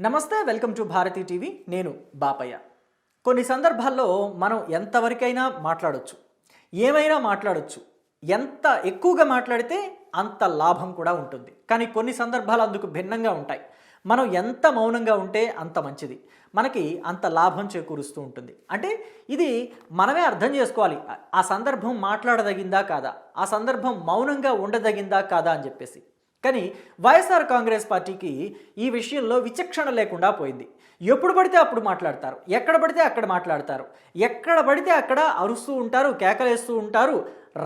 నమస్తే welcome to Bharati TV. నేను బాపయ్య. కొన్ని సందర్భాల్లో మనం ఎంతవరకైనా మాట్లాడవచ్చు ఏమైనా మాట్లాడొచ్చు. ఎంత ఎక్కువగా మాట్లాడితే అంత లాభం కూడా ఉంటుంది. కానీ కొన్ని సందర్భాలు అందుకు భిన్నంగా ఉంటాయి. మనం ఎంత మౌనంగా ఉంటే అంత మంచిది. మనకి అంత లాభం చేకూరుస్తూ ఉంటుంది. అంటే ఇది మనమే అర్థం చేసుకోవాలి. ఆ- ఆ సందర్భం మాట్లాడదగిందా కాదా? ఆ సందర్భం మౌనంగా ఉండదగిందా కాదా అని చెప్పేసి. కానీ వైఎస్ఆర్ కాంగ్రెస్ పార్టీకి ఈ విషయంలో విచక్షణ లేకుండా పోయింది. ఎప్పుడు పడితే అప్పుడు మాట్లాడతారు. ఎక్కడ పడితే అక్కడ మాట్లాడతారు. ఎక్కడ పడితే అక్కడ అరుస్తూ ఉంటారు కేకలేస్తూ ఉంటారు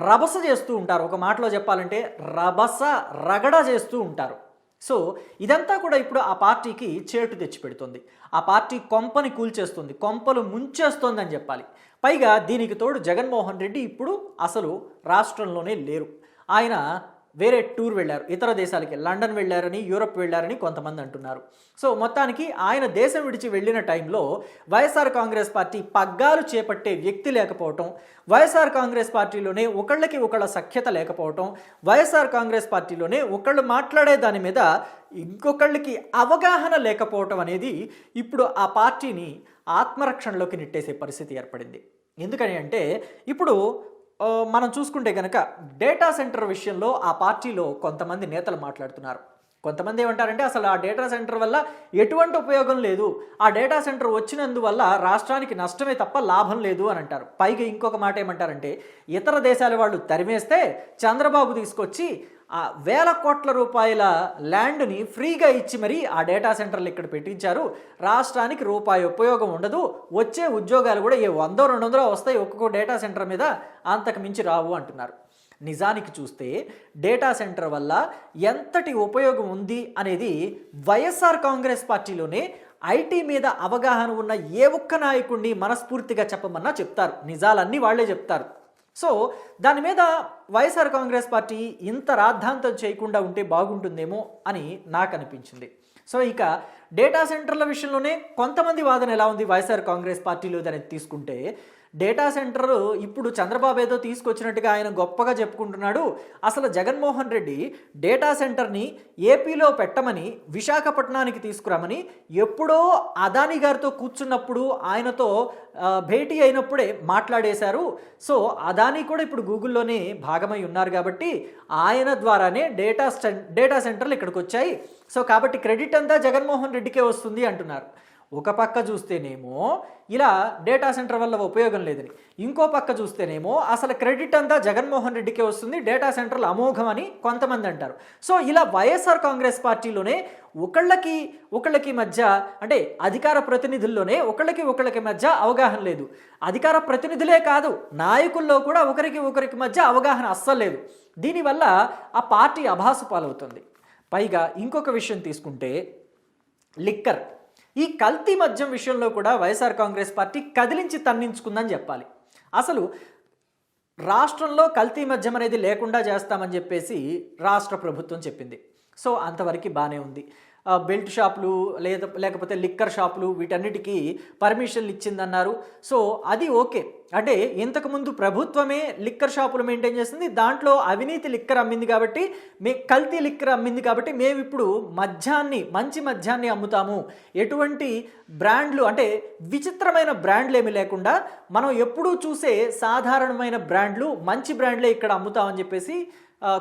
రభస చేస్తూ ఉంటారు. ఒక మాటలో చెప్పాలంటే రభస రగడ చేస్తూ ఉంటారు. సో ఇదంతా కూడా ఇప్పుడు ఆ పార్టీకి చేటు తెచ్చిపెడుతుంది. ఆ పార్టీ కొంపని కూల్చేస్తుంది కొంపలు ముంచేస్తోందని అని చెప్పాలి. పైగా దీనికి తోడు జగన్మోహన్ రెడ్డి ఇప్పుడు అసలు రాష్ట్రంలోనే లేరు. ఆయన వేరే టూర్ వెళ్ళారు ఇతర దేశాలకి లండన్ వెళ్ళారని యూరప్ వెళ్ళారని కొంతమంది అంటున్నారు. సో మొత్తానికి ఆయన దేశం విడిచి వెళ్ళిన టైంలో వైఎస్ఆర్ కాంగ్రెస్ పార్టీ పగ్గాలు చేపట్టే వ్యక్తి లేకపోవటం వైఎస్ఆర్ కాంగ్రెస్ పార్టీలోనే ఒకళ్ళకి ఒకళ్ళ సఖ్యత లేకపోవటం వైఎస్ఆర్ కాంగ్రెస్ పార్టీలోనే ఒకళ్ళు మాట్లాడే దాని మీద ఇంకొకళ్ళకి అవగాహన లేకపోవటం అనేది ఇప్పుడు ఆ పార్టీని ఆత్మరక్షణలోకి నెట్టేసే పరిస్థితి ఏర్పడింది. ఎందుకని అంటే ఇప్పుడు మనం చూసుకుంటే కనుక డేటా సెంటర్ విషయంలో ఆ పార్టీలో కొంతమంది నేతలు మాట్లాడుతున్నారు. కొంతమంది ఏమంటారంటే అసలు ఆ డేటా సెంటర్ వల్ల ఎటువంటి ఉపయోగం లేదు. ఆ డేటా సెంటర్ వచ్చినందువల్ల రాష్ట్రానికి నష్టమే తప్ప లాభం లేదు అని అంటారు. పైగా ఇంకొక మాట ఏమంటారంటే ఇతర దేశాల వాళ్ళు తరిమేస్తే చంద్రబాబు తీసుకొచ్చి ఆ వేల కోట్ల రూపాయల ల్యాండ్ని ఫ్రీగా ఇచ్చి మరీ ఆ డేటా సెంటర్లు ఇక్కడ పెట్టించారు. రాష్ట్రానికి రూపాయి ఉపయోగం ఉండదు. వచ్చే ఉద్యోగాలు కూడా ఏ వందో రెండు వందలో వస్తాయి ఒక్కొక్క డేటా సెంటర్ మీద. అంతకు మించి రావు అంటున్నారు. నిజానికి చూస్తే డేటా సెంటర్ వల్ల ఎంతటి ఉపయోగం ఉంది అనేది వైఎస్ఆర్ కాంగ్రెస్ పార్టీలోనే ఐటీ మీద అవగాహన ఉన్న ఏ ఒక్క నాయకుడిని మనస్ఫూర్తిగా చెప్పమన్నా చెప్తారు. నిజాలన్నీ వాళ్ళే చెప్తారు. సో దాని మీద వైఎస్ఆర్ కాంగ్రెస్ పార్టీ ఇంత రాద్ధాంతం చేయకుండా ఉంటే బాగుంటుందేమో అని నాకు అనిపించింది. సో ఇక డేటా సెంటర్ల విషయంలోనే కొంతమంది వాదన ఎలా ఉంది వైఎస్ఆర్ కాంగ్రెస్ పార్టీలో అనేది తీసుకుంటే డేటా సెంటర్ ఇప్పుడు చంద్రబాబు ఏదో తీసుకొచ్చినట్టుగా ఆయన గొప్పగా చెప్పుకుంటున్నాడు. అసలు జగన్మోహన్ రెడ్డి డేటా సెంటర్ని ఏపీలో పెట్టమని విశాఖపట్నానికి తీసుకురామని ఎప్పుడో అదాని గారితో కూర్చున్నప్పుడు ఆయనతో భేటీ అయినప్పుడే మాట్లాడేశారు. సో అదాని కూడా ఇప్పుడు గూగుల్లోనే భాగమై ఉన్నారు కాబట్టి ఆయన ద్వారానే డేటా డేటా సెంటర్లు ఇక్కడికి వచ్చాయి సో కాబట్టి క్రెడిట్ అంతా జగన్మోహన్ రెడ్డికే వస్తుంది అంటున్నారు. ఒక పక్క చూస్తేనేమో ఇలా డేటా సెంటర్ వల్ల ఉపయోగం లేదని. ఇంకో పక్క చూస్తేనేమో అసలు క్రెడిట్ అంతా జగన్మోహన్ రెడ్డికే వస్తుంది డేటా సెంటర్లు అమోఘం అని కొంతమంది అంటారు. సో ఇలా వైఎస్ఆర్ కాంగ్రెస్ పార్టీలోనే ఒకళ్ళకి ఒకళ్ళకి మధ్య అంటే అధికార ప్రతినిధుల్లోనే ఒకళ్ళకి ఒకళ్ళకి మధ్య అవగాహన లేదు. అధికార ప్రతినిధులే కాదు నాయకుల్లో కూడా ఒకరికి ఒకరికి మధ్య అవగాహన అస్సలు లేదు. దీనివల్ల ఆ పార్టీ అభాసు పాలవుతుంది పైగా ఇంకొక విషయం తీసుకుంటే లిక్కర్. ఈ కల్తీ మద్యం విషయంలో కూడా వైఎస్ఆర్ కాంగ్రెస్ పార్టీ కదిలించి తన్నించుకుందని చెప్పాలి. అసలు రాష్ట్రంలో కల్తీ మద్యం అనేది లేకుండా చేస్తామని చెప్పేసి రాష్ట్ర ప్రభుత్వం చెప్పింది. సో అంతవరకు బాగానే ఉంది. బెల్ట్ షాపులు లేదా లేకపోతే లిక్కర్ షాపులు వీటన్నిటికీ పర్మిషన్లు ఇచ్చిందన్నారు. సో అది ఓకే. అంటే ఇంతకుముందు ప్రభుత్వమే లిక్కర్ షాపులు మెయింటైన్ చేస్తుంది దాంట్లో అవినీతి లిక్కర్ అమ్మింది కాబట్టి మే కల్తీ లిక్కర్ అమ్మింది కాబట్టి మేము ఇప్పుడు మద్యాన్ని మంచి మద్యాన్ని అమ్ముతాము. ఎటువంటి బ్రాండ్లు అంటే విచిత్రమైన బ్రాండ్లు ఏమి లేకుండా మనం ఎప్పుడూ చూసే సాధారణమైన బ్రాండ్లు మంచి బ్రాండ్లే ఇక్కడ అమ్ముతామని చెప్పేసి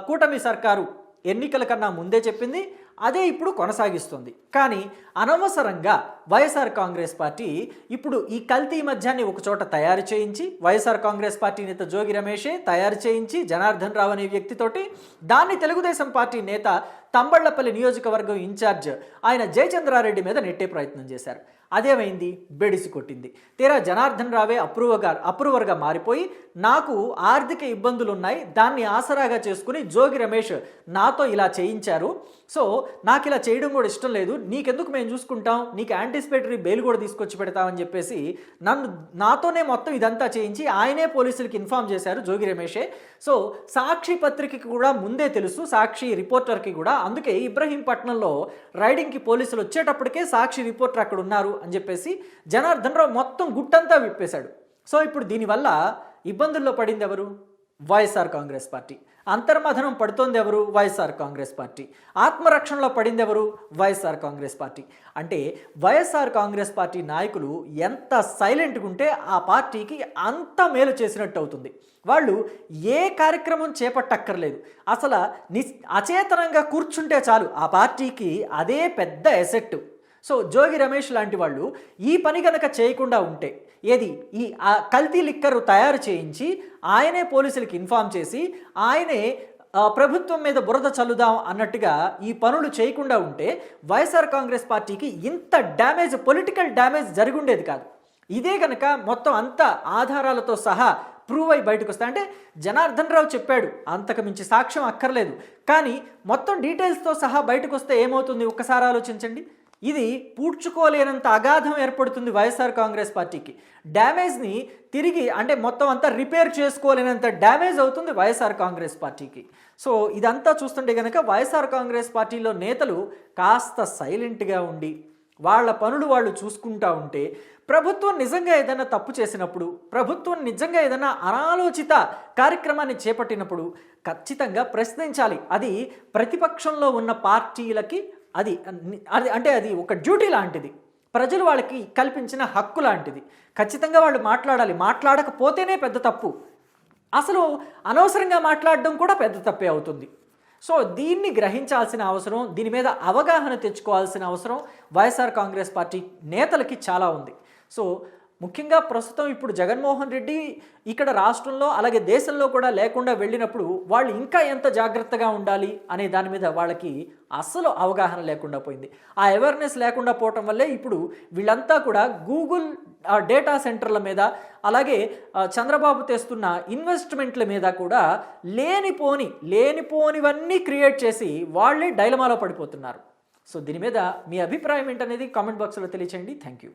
కూటమి సర్కారు ఎన్నికల కన్నా ముందే చెప్పింది. అదే ఇప్పుడు కొనసాగిస్తుంది. కానీ అనవసరంగా వైఎస్ఆర్ కాంగ్రెస్ పార్టీ ఇప్పుడు ఈ కల్తీ మధ్యాన్ని ఒకచోట తయారు చేయించి వైఎస్ఆర్ కాంగ్రెస్ పార్టీ నేత జోగి రమేషే తయారు చేయించి జనార్దన్ రావు అనే వ్యక్తితోటి దాన్ని తెలుగుదేశం పార్టీ నేత తంబళ్ళపల్లి నియోజకవర్గం ఇన్ఛార్జ్ ఆయన జయచంద్రారెడ్డి మీద నెట్టే ప్రయత్నం చేశారు. అదేమైంది? బెడిసి కొట్టింది. తీరా జనార్దన్ రావే అప్రూవగా అప్రూవర్గా మారిపోయి నాకు ఆర్థిక ఇబ్బందులు ఉన్నాయి దాన్ని ఆసరాగా చేసుకుని జోగి రమేష్ నాతో ఇలా చేయించారు. సో నాకు ఇలా చేయడం కూడా ఇష్టం లేదు. నీకెందుకు మేము చూసుకుంటాం? నీకు యాంటిసిపేటరీ బెయిల్ కూడా తీసుకొచ్చి పెడతామని చెప్పేసి నన్ను నాతోనే మొత్తం ఇదంతా చేయించి ఆయనే పోలీసులకి ఇన్ఫామ్ చేశారు జోగి రమేషే. సో సాక్షి పత్రికకి కూడా ముందే తెలుసు సాక్షి రిపోర్టర్కి కూడా. అందుకే ఇబ్రహీంపట్నంలో రైడింగ్కి పోలీసులు వచ్చేటప్పటికే సాక్షి రిపోర్టర్ అక్కడ ఉన్నారు. అని చెప్పేసి జనార్దన్ రావు మొత్తం గుట్టంతా విప్పేశాడు. సో ఇప్పుడు దీనివల్ల ఇబ్బందుల్లో పడింది ఎవరు? YSR congress party. అంతర్మథనం పడుతోంది ఎవరు? YSR congress party. ఆత్మరక్షణలో పడింది ఎవరు? YSR congress party. అంటే వైఎస్ఆర్ కాంగ్రెస్ పార్టీ నాయకులు ఎంత సైలెంట్గా ఉంటే ఆ పార్టీకి అంత మేలు చేసినట్టు అవుతుంది. వాళ్ళు ఏ కార్యక్రమం చేపట్టక్కర్లేదు. అసలు ని అచేతనంగా కూర్చుంటే చాలు. ఆ పార్టీకి అదే పెద్ద ఎసెట్ సో జోగి రమేష్ లాంటి వాళ్ళు ఈ పని కనుక చేయకుండా ఉంటే ఏది? ఈ కల్తీ లిక్కర్ తయారు చేయించి ఆయనే పోలీసులకు ఇన్ఫామ్ చేసి ఆయనే ప్రభుత్వం మీద బురద చల్లుదాం అన్నట్టుగా ఈ పనులు చేయకుండా ఉంటే వైఎస్ఆర్ కాంగ్రెస్ పార్టీకి ఇంత డ్యామేజ్ పొలిటికల్ డ్యామేజ్ జరుగుండేది కాదు. ఇదే కనుక మొత్తం అంత ఆధారాలతో సహా ప్రూవ్ అయి బయటకు వస్తాయి అంటే జనార్దన్ రావు చెప్పాడు అంతకు మించి సాక్ష్యం అక్కర్లేదు. కానీ మొత్తం డీటెయిల్స్తో సహా బయటకు వస్తే ఏమవుతుంది? ఒక్కసారి ఆలోచించండి. ఇది పూడ్చుకోలేనంత అగాధం ఏర్పడుతుంది వైఎస్ఆర్ కాంగ్రెస్ పార్టీకి. డ్యామేజ్ని తిరిగి అంటే మొత్తం అంతా రిపేర్ చేసుకోలేనంత డ్యామేజ్ అవుతుంది వైఎస్ఆర్ కాంగ్రెస్ పార్టీకి. సో ఇదంతా చూస్తుంటే కనుక వైఎస్ఆర్ కాంగ్రెస్ పార్టీలో నేతలు కాస్త సైలెంట్గా ఉండి వాళ్ళ పనులు వాళ్ళు చూసుకుంటా ఉంటే ప్రభుత్వం నిజంగా ఏదైనా తప్పు చేసినప్పుడు ప్రభుత్వం నిజంగా ఏదైనా అనాలోచిత కార్యక్రమాన్ని చేపట్టినప్పుడు ఖచ్చితంగా ప్రశ్నించాలి. అది ప్రతిపక్షంలో ఉన్న పార్టీలకి అది అది అంటే అది ఒక డ్యూటీ లాంటిది. ప్రజలు వాళ్ళకి కల్పించిన హక్కు లాంటిది. ఖచ్చితంగా వాళ్ళు మాట్లాడాలి. మాట్లాడకపోతేనే పెద్ద తప్పు. అసలు అనవసరంగా మాట్లాడడం కూడా పెద్ద తప్పే అవుతుంది. సో దీన్ని గ్రహించాల్సిన అవసరం దీని మీద అవగాహన తెచ్చుకోవాల్సిన అవసరం వైఎస్ఆర్ కాంగ్రెస్ పార్టీ నేతలకి చాలా ఉంది. సో ముఖ్యంగా ప్రస్తుతం ఇప్పుడు జగన్మోహన్ రెడ్డి ఇక్కడ రాష్ట్రంలో అలాగే దేశంలో కూడా లేకుండా వెళ్ళినప్పుడు వాళ్ళు ఇంకా ఎంత జాగ్రత్తగా ఉండాలి అనే దాని మీద వాళ్ళకి అస్సలు అవగాహన లేకుండా పోయింది. ఆ అవేర్నెస్ లేకుండా పోవటం వల్లే ఇప్పుడు వీళ్ళంతా కూడా గూగుల్ డేటా సెంటర్ల మీద అలాగే చంద్రబాబు తెస్తున్న ఇన్వెస్ట్మెంట్ల మీద కూడా లేనిపోని లేనిపోనివన్నీ క్రియేట్ చేసి వాళ్ళే డైలమాలో పడిపోతున్నారు. సో దీని మీద మీ అభిప్రాయం ఏంటనేది కామెంట్ బాక్స్లో తెలియచేయండి. Thank you